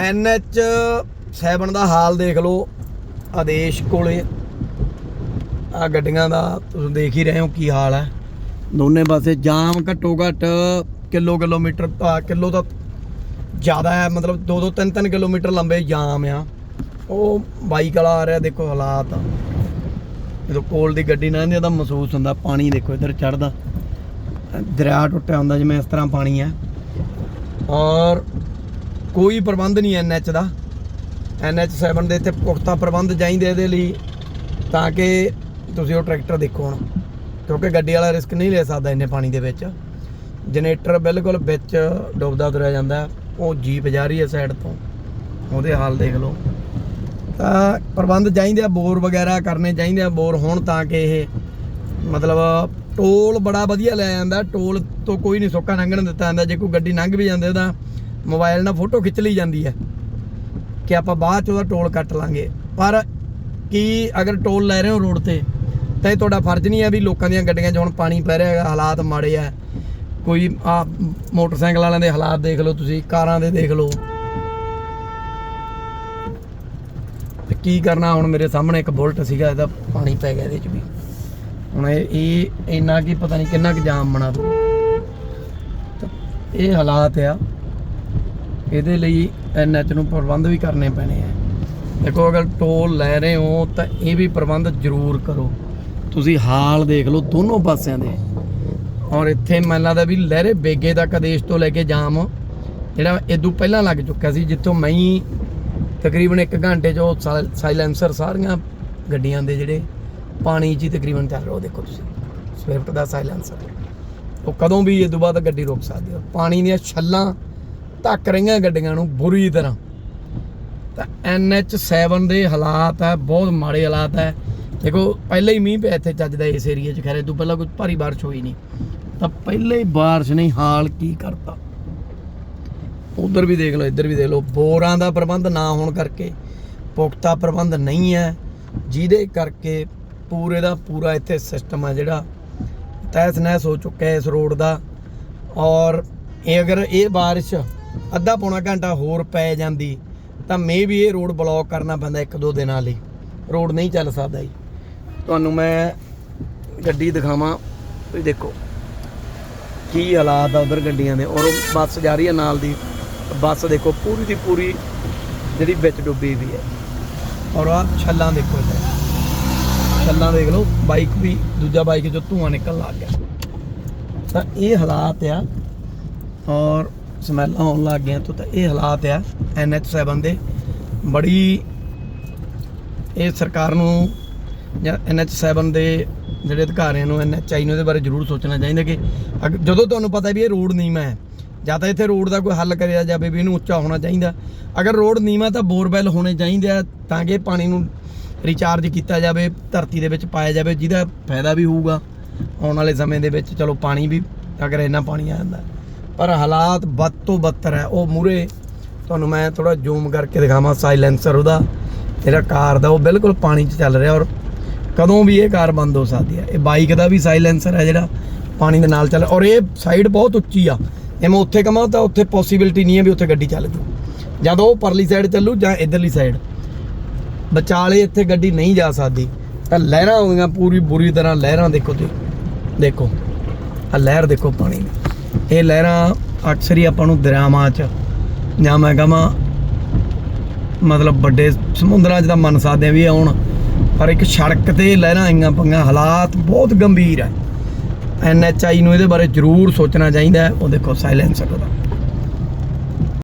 NH 7 ਦਾ ਹਾਲ ਦੇਖ ਲਓ। ਆਦੇਸ਼ ਕੋਲੇ ਆ ਗੱਡੀਆਂ ਦਾ ਤੁਸੀਂ ਦੇਖ ਹੀ ਰਹੇ ਹੋ ਕੀ ਹਾਲ ਹੈ। ਦੋਨੇ ਪਾਸੇ ਜਾਮ ਘੱਟੋ ਘੱਟ ਕਿਲੋ ਕਿਲੋਮੀਟਰ ਆ ਕਿਲੋ ਤਾਂ ਜ਼ਿਆਦਾ ਹੈ, ਮਤਲਬ 2 2 3 3 ਕਿਲੋਮੀਟਰ ਲੰਬੇ ਜਾਮ ਆ। ਉਹ ਬਾਈਕ ਵਾਲਾ ਆ ਰਿਹਾ, ਦੇਖੋ ਹਾਲਾਤ। ਜਦੋਂ ਕੋਲ ਦੀ ਗੱਡੀ ਲੰਘਦੀ ਆ ਤਾਂ ਮਹਿਸੂਸ ਹੁੰਦਾ ਪਾਣੀ ਦੇਖੋ ਇੱਧਰ ਚੜਦਾ ਦਰਿਆ ਟੁੱਟਿਆ ਹੁੰਦਾ ਜਿਵੇਂ ਇਸ ਤਰ੍ਹਾਂ ਪਾਣੀ ਹੈ। ਔਰ ਕੋਈ ਪ੍ਰਬੰਧ ਨਹੀਂ ਐਨਐਚ ਦਾ। ਐਨਐਚ 7 ਦੇ ਇੱਥੇ ਪੁਖਤਾ ਪ੍ਰਬੰਧ ਚਾਹੀਦੇ ਇਹਦੇ ਲਈ, ਤਾਂ ਕਿ ਤੁਸੀਂ ਉਹ ਟਰੈਕਟਰ ਦੇਖੋ ਹੁਣ। ਕਿਉਂਕਿ ਗੱਡੀ ਵਾਲਾ ਰਿਸਕ ਨਹੀਂ ਲੈ ਸਕਦਾ ਇੰਨੇ ਪਾਣੀ ਦੇ ਵਿੱਚ। ਜਨਰੇਟਰ ਬਿਲਕੁਲ ਵਿੱਚ ਡੁੱਬਦਾ ਤੁਰਿਆ ਜਾਂਦਾ, ਉਹ ਜੀਪ ਜਾ ਰਹੀ ਹੈ ਸਾਈਡ ਤੋਂ। ਉਹਦੇ ਹਾਲ ਦੇਖ ਲਓ। ਤਾਂ ਪ੍ਰਬੰਧ ਚਾਹੀਦੇ ਆ, ਬੋਰ ਵਗੈਰਾ ਕਰਨੇ ਚਾਹੀਦੇ ਆ, ਬੋਰ ਹੋਣ ਤਾਂ ਕਿ ਇਹ ਮਤਲਬ ਟੋਲ ਬੜਾ ਵਧੀਆ ਲੈ ਜਾਂਦਾ ਟੋਲ ਤੋਂ ਕੋਈ ਨਹੀਂ ਸੋਕਾ ਲੰਘਣ ਦਿੱਤਾ ਜਾਂਦਾ। ਜੇ ਕੋਈ ਗੱਡੀ ਲੰਘ ਵੀ ਜਾਂਦੇ ਉਹਦਾ ਮੋਬਾਈਲ ਨਾਲ ਫੋਟੋ ਖਿੱਚ ਲਈ ਜਾਂਦੀ ਹੈ ਕਿ ਆਪਾਂ ਬਾਅਦ ਚ ਉਹਦਾ ਟੋਲ ਕੱਟ ਲਾਂਗੇ। ਪਰ ਕੀ ਅਗਰ ਟੋਲ ਲੈ ਰਹੇ ਹੋ ਰੋਡ ਤੇ, ਤਾਂ ਇਹ ਤੁਹਾਡਾ ਫਰਜ਼ ਨਹੀਂ ਹੈ ਵੀ ਲੋਕਾਂ ਦੀਆਂ ਗੱਡੀਆਂ 'ਚ ਹੁਣ ਪਾਣੀ ਪੈ ਰਿਹਾ ਹੈਗਾ, ਹਾਲਾਤ ਮਾੜੇ ਆ। ਕੋਈ ਆ ਮੋਟਰਸਾਈਕਲ ਵਾਲਿਆਂ ਦੇ ਹਾਲਾਤ ਦੇਖ ਲਓ ਤੁਸੀਂ, ਕਾਰਾਂ ਦੇ ਦੇਖ ਲਓ। ਤੇ ਕੀ ਕਰਨਾ ਹੁਣ ਮੇਰੇ ਸਾਹਮਣੇ ਇੱਕ ਬੁਲਟ ਸੀਗਾ, ਇਹਦਾ ਪਾਣੀ ਪੈ ਗਿਆ ਇਹਦੇ 'ਚ ਵੀ। ਹੁਣ ਇਹ ਇਹ ਇੰਨਾ ਕੀ ਪਤਾ ਨਹੀਂ ਕਿੰਨਾ ਕੁ ਜਾਮ ਬਣਾ ਦੂ ਇਹ ਹਾਲਾਤ ਆ। ਇਹਦੇ ਲਈ ਐਨਐਚ ਨੂੰ ਪ੍ਰਬੰਧ ਵੀ ਕਰਨੇ ਪੈਣੇ ਆ। ਦੇਖੋ, ਅਗਰ ਟੋਲ ਲੈ ਰਹੇ ਹੋ, ਤਾਂ ਇਹ ਵੀ ਪ੍ਰਬੰਧ ਜ਼ਰੂਰ ਕਰੋ। ਤੁਸੀਂ ਹਾਲ ਦੇਖ ਲਓ ਦੋਨੋਂ ਪਾਸਿਆਂ ਦੇ। ਔਰ ਇੱਥੇ ਮੈਨੂੰ ਲੱਗਦਾ ਵੀ ਲਹਿਰੇ ਬੇਗੇ ਤੱਕ ਆਦੇਸ਼ ਤੋਂ ਲੈ ਕੇ ਜਾਮ, ਜਿਹੜਾ ਇਦੋਂ ਪਹਿਲਾਂ ਲੱਗ ਚੁੱਕਿਆ ਸੀ, ਜਿੱਥੋਂ ਮੈਂ ਤਕਰੀਬਨ 1 ਘੰਟੇ 'ਚ ਉਹ ਸਾਇਲੈਂਸਰ ਸਾਰੀਆਂ ਗੱਡੀਆਂ ਦੇ ਜਿਹੜੇ ਪਾਣੀ 'ਚ ਹੀ ਤਕਰੀਬਨ ਚੱਲ ਰਿਹਾ ਉਹ ਦੇਖੋ ਤੁਸੀਂ। ਸਵਿਫਟ ਦਾ ਸਾਇਲੈਂਸਰ। ਉਹ ਕਦੋਂ ਵੀ ਇਹ ਤੋਂ ਬਾਅਦ ਗੱਡੀ ਰੋਕ ਸਕਦੇ ਹੋ। ਪਾਣੀ ਦੀਆਂ ਛੱਲਾਂ ਧੱਕ ਰਹੀਆਂ ਗੱਡੀਆਂ ਨੂੰ ਬੁਰੀ ਤਰ੍ਹਾਂ। ਤਾਂ NH7 ਦੇ ਹਾਲਾਤ ਹੈ ਬਹੁਤ ਮਾੜੇ ਹਾਲਾਤ ਹੈ ਦੇਖੋ, ਪਹਿਲਾਂ ਹੀ ਮੀਂਹ ਪਿਆ ਇੱਥੇ ਚੱਜ ਦਾ ਇਸ ਏਰੀਆ 'ਚ, ਖਰੇ ਤੋਂ ਪਹਿਲਾਂ ਕੋਈ ਭਾਰੀ ਬਾਰਿਸ਼ ਹੋਈ ਨਹੀਂ। ਤਾਂ ਪਹਿਲਾਂ ਹੀ ਬਾਰਿਸ਼ ਨੇ ਹਾਲ ਕੀ ਕਰਤਾ। ਉਧਰ ਵੀ ਦੇਖ ਲਓ, ਇੱਧਰ ਵੀ ਦੇਖ ਲਓ, ਬੋਰਾਂ ਦਾ ਪ੍ਰਬੰਧ ਨਾ ਹੋਣ ਕਰਕੇ ਪੁਖਤਾ ਪ੍ਰਬੰਧ ਨਹੀਂ ਹੈ, ਜਿਹਦੇ ਕਰਕੇ ਪੂਰੇ ਦਾ ਪੂਰਾ ਇੱਥੇ ਸਿਸਟਮ ਹੈ ਜਿਹੜਾ ਤਹਿਸ ਨਹਿਸ ਹੋ ਚੁੱਕਾ ਹੈ ਇਸ ਰੋਡ ਦਾ। ਔਰ ਇਹ ਅਗਰ ਇਹ ਬਾਰਿਸ਼ ਅੱਧਾ ਪੌਣਾ ਘੰਟਾ ਹੋਰ ਪੈ ਜਾਂਦੀ, ਤਾਂ ਮੇ ਵੀ ਇਹ ਰੋਡ ਬਲੌਕ ਕਰਨਾ ਪੈਂਦਾ ਇੱਕ ਦੋ ਦਿਨਾਂ ਲਈ। ਰੋਡ ਨਹੀਂ ਚੱਲ ਸਕਦਾ ਜੀ। ਤੁਹਾਨੂੰ ਮੈਂ ਗੱਡੀ ਦਿਖਾਵਾਂ, ਤੁਸੀਂ ਦੇਖੋ। ਕੀ ਹਾਲਾਤ ਆ ਉਧਰ ਗੱਡੀਆਂ ਦੇ, ਔਰ ਉਹ ਬੱਸ ਜਾ ਰਹੀ ਹੈ ਨਾਲ ਦੀ। ਬੱਸ ਦੇਖੋ, ਪੂਰੀ ਦੀ ਪੂਰੀ ਜਿਹੜੀ ਵਿੱਚ ਡੁੱਬੀ ਵੀ ਹੈ। ਔਰ ਆ ਛੱਲਾਂ ਦੇਖੋ ਇੱਧਰ। ਛੱਲਾਂ ਦੇਖ ਲਓ ਬਾਈਕ ਵੀ, ਦੂਜਾ ਬਾਈਕ ਚੋਂ ਧੂਆਂ ਨਿਕਲਣ ਲੱਗ ਗਿਆ। ਤਾਂ ਇਹ ਹਾਲਾਤ ਆ, ਔਰ ਸਮੈਲ ਆਉਣ ਲੱਗ ਗਿਆ ਤਾਂ ਇਹ ਹਾਲਾਤ ਆ NH7 ਦੇ। ਬੜੀ ਇਹ ਸਰਕਾਰ ਨੂੰ ਜਾਂ NH7 ਦੇ ਜਿਹੜੇ ਅਧਿਕਾਰੀਆਂ ਨੂੰ NHI ਨੂੰ ਇਹਦੇ ਬਾਰੇ ਜ਼ਰੂਰ ਸੋਚਣਾ ਚਾਹੀਦਾ ਕਿ ਅਗ- ਜਦੋਂ ਤੁਹਾਨੂੰ ਪਤਾ ਵੀ ਇਹ ਰੋਡ ਨੀਵਾਂ ਹੈ, ਜਾਂ ਤਾਂ ਇੱਥੇ ਰੋਡ ਦਾ ਕੋਈ ਹੱਲ ਕਰਿਆ ਜਾਵੇ ਵੀ ਇਹਨੂੰ ਉੱਚਾ ਹੋਣਾ ਚਾਹੀਦਾ। ਅਗਰ ਰੋਡ ਨੀਵਾਂ ਤਾਂ ਬੋਰਵੈਲ ਹੋਣੇ ਚਾਹੀਦੇ ਆ ਤਾਂ ਕਿ ਪਾਣੀ ਨੂੰ ਰਿਚਾਰਜ ਕੀਤਾ ਜਾਵੇ, ਧਰਤੀ ਦੇ ਵਿੱਚ ਪਾਇਆ ਜਾਵੇ, ਜਿਹਦਾ ਫਾਇਦਾ ਵੀ ਹੋਊਗਾ। ਆਉਣ ਵਾਲੇ ਸਮੇਂ ਦੇ ਵਿੱਚ ਚਲੋ ਪਾਣੀ ਵੀ ਅਗਰ ਇੰਨਾ ਪਾਣੀ ਆ ਜਾਂਦਾ। ਪਰ ਹਾਲਾਤ ਬਦ ਤੋਂ ਬਦਤਰ ਹੈ। ਉਹ ਮੂਰੇ ਤੁਹਾਨੂੰ ਮੈਂ ਥੋੜਾ ਜ਼ੂਮ ਕਰਕੇ ਦਿਖਾਵਾਂ। ਸਾਇਲੈਂਸਰ ਉਹਦਾ, ਜਿਹੜਾ ਕਾਰ ਦਾ, ਉਹ ਬਿਲਕੁਲ ਪਾਣੀ 'ਚ ਚੱਲ ਰਿਹਾ ਔਰ ਕਦੋਂ ਵੀ ਇਹ ਕਾਰ ਬੰਦ ਹੋ ਸਕਦੀ ਹੈ। ਇਹ ਬਾਈਕ ਦਾ ਵੀ ਸਾਇਲੈਂਸਰ ਹੈ ਜਿਹੜਾ ਪਾਣੀ ਦੇ ਨਾਲ ਚੱਲ ਔਰ ਇਹ ਸਾਈਡ ਬਹੁਤ ਉੱਚੀ ਆ। ਜੇ ਮੈਂ ਉੱਥੇ ਕਮਾਂ ਤਾਂ ਉੱਥੇ ਪੋਸੀਬਿਲਿਟੀ ਨਹੀਂ ਹੈ ਵੀ ਉੱਥੇ ਗੱਡੀ ਚੱਲ ਜੂ। ਜਦੋਂ ਉਹ ਪਰਲੀ ਸਾਈਡ ਚੱਲੂ ਜਾਂ ਇਧਰਲੀ ਸਾਈਡ ਵਿਚਾਲੇ ਇੱਥੇ ਗੱਡੀ ਨਹੀਂ ਜਾ ਸਕਦੀ। ਤਾਂ ਲਹਿਰਾਂ ਆਉਂਦੀਆਂ ਪੂਰੀ ਬੁਰੀ ਤਰ੍ਹਾਂ। ਲਹਿਰਾਂ ਦੇਖੋ ਤੁਸੀਂ। ਦੇਖੋ। ਆ ਲਹਿਰ ਦੇਖੋ ਪਾਣੀ ਦੀ। ਇਹ ਲਹਿਰਾਂ ਅਕਸਰ ਹੀ ਆਪਾਂ ਨੂੰ ਦਰਿਆਵਾਂ 'ਚ ਜਾਂ ਮੈਂ ਕਹਾਂ ਮਤਲਬ ਵੱਡੇ ਸਮੁੰਦਰਾਂ 'ਚ ਤਾਂ ਮੰਨ ਸਕਦੇ ਆ ਵੀ ਆਉਣ, ਪਰ ਇੱਕ ਸੜਕ ਤੇ ਲਹਿਰਾਂ ਆਈਆਂ ਪਈਆਂ, ਹਾਲਾਤ ਬਹੁਤ ਗੰਭੀਰ ਹੈ। ਐਨਐਚਆਈ ਨੂੰ ਇਹਦੇ ਬਾਰੇ ਜ਼ਰੂਰ ਸੋਚਣਾ ਚਾਹੀਦਾ ਉਹ ਦੇਖੋ ਸਾਇਲੈਂਸਰ ਉਹਦਾ